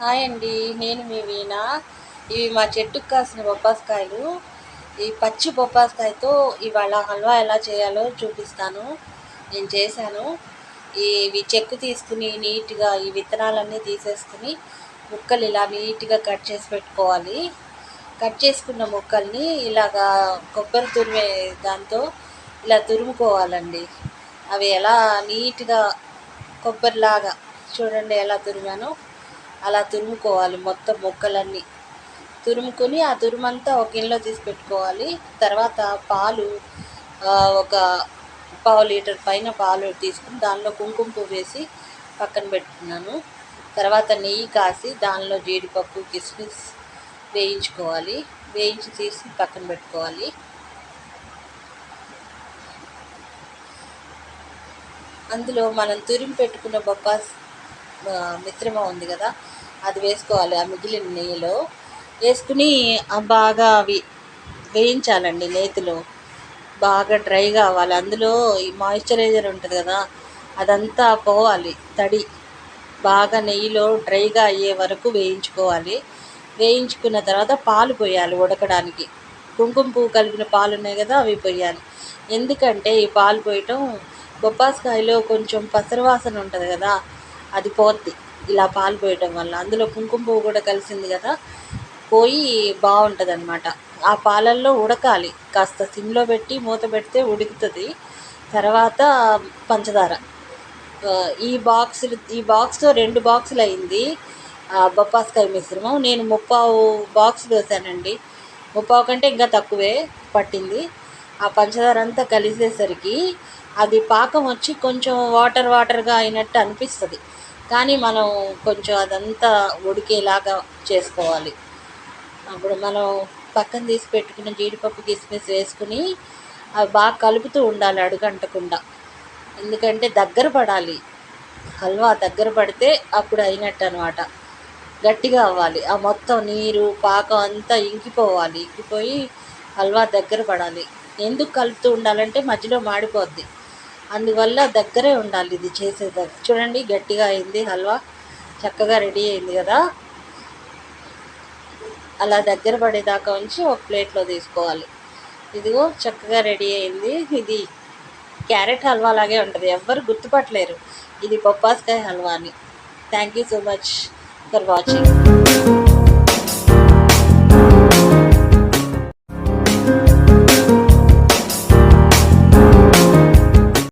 Hi అండి నేను మీ వీణ. ఇవి మా చెట్టుకు కాసిన బొప్పాస్కాయలు. ఈ పచ్చి బొప్పాస్కాయతో ఇవాళ హల్వా ఎలా చేయాలో చూపిస్తాను. నేను చేశాను. ఇవి చెక్కు తీసుకుని నీట్గా ఈ విత్తనాలన్నీ తీసేసుకుని ముక్కలు ఇలా నీట్గా కట్ చేసి పెట్టుకోవాలి. కట్ చేసుకున్న ముక్కల్ని ఇలాగా కొబ్బరి తురిమే దాంతో ఇలా తురుముకోవాలండి. అవి ఎలా నీట్గా కొబ్బరిలాగా చూడండి ఎలా తురిమానో. అలా తురుముకోవాలి మొత్తం ముక్కలన్నీ. తురుముకొని ఆ తురుమంతా ఒక గిన్నెలో తీసి పెట్టుకోవాలి. తర్వాత పాలు ఒక పావు లీటర్ పైన పాలు తీసుకుని దానిలో కుంకుమ పువ్వు వేసి పక్కన పెట్టుకున్నాను. తర్వాత నెయ్యి కాసి దానిలో జీడిపప్పు కిస్మిస్ వేయించుకోవాలి. వేయించి తీసి పక్కన పెట్టుకోవాలి. అందులో మనం తురిమి పెట్టుకున్న బొప్పాస్ మిశ్రమం ఉంది కదా అది వేసుకోవాలి ఆ మిగిలిన నెయ్యిలో. వేసుకుని బాగా అవి వేయించాలండి నేతిలో. బాగా డ్రై కావాలి. అందులో ఈ మాయిశ్చరైజర్ ఉంటుంది కదా అదంతా పోవాలి తడి. బాగా నెయ్యిలో డ్రైగా అయ్యే వరకు వేయించుకోవాలి. వేయించుకున్న తర్వాత పాలు పోయాలి ఉడకడానికి. కుంకుమ పువ్వు కలిపిన పాలు ఉన్నాయి కదా అవి పోయాలి. ఎందుకంటే ఈ పాలు పోయటం బొప్పాస్కాయలో కొంచెం పసరవాసన ఉంటుంది కదా అది పోద్ది. ఇలా పాలు పోయటం వల్ల. అందులో కుంకుమ పువ్వు కూడా కలిసింది కదా? పోయి బాగుంటుంది అనమాట ఆ పాలల్లో ఉడకాలి. కాస్త సిమ్లో పెట్టి మూత పెడితే ఉడుకుతుంది. తర్వాత పంచదార. ఈ బాక్స్ ఈ బాక్స్తో రెండు బాక్సులు అయింది బొప్పాస్కాయ మిశ్రమం. నేను ముప్పావు బాక్స్ వేసానండి ముప్పావు కంటే ఇంకా తక్కువే పట్టింది. ఆ పంచదార అంతా కలిసేసరికి అది పాకం వచ్చి కొంచెం వాటర్ వాటర్గా అయినట్టు అనిపిస్తుంది. కానీ మనం కొంచెం అదంతా ఉడికేలాగా చేసుకోవాలి. అప్పుడు మనం పక్కన తీసి పెట్టుకున్న జీడిపప్పు కిస్మిస్ వేసుకుని అవి బాగా కలుపుతూ ఉండాలి అడుగంటకుండా. ఎందుకంటే దగ్గర పడాలి. హల్వా దగ్గర పడితే అప్పుడు అయినట్టు అనమాట గట్టిగా అవ్వాలి. ఆ మొత్తం నీరు పాకం అంతా ఇంకిపోవాలి. ఇంకిపోయి హల్వా దగ్గర పడాలి. ఎందుకు కలుపుతూ ఉండాలంటే మధ్యలో మాడిపోద్ది. అందువల్ల దగ్గరే ఉండాలి ఇది చేసేదానికి చూడండి గట్టిగా అయింది హల్వా. చక్కగా రెడీ అయింది కదా. అలా దగ్గర పడేదాకా ఉంచి ఒక ప్లేట్లో తీసుకోవాలి. ఇదిగో చక్కగా రెడీ అయింది. ఇది క్యారెట్ హల్వా లాగే ఉంటుంది. ఎవ్వరు గుర్తుపట్టలేరు. ఇది బొప్పాస్కాయ హల్వా అని thank you so much for watching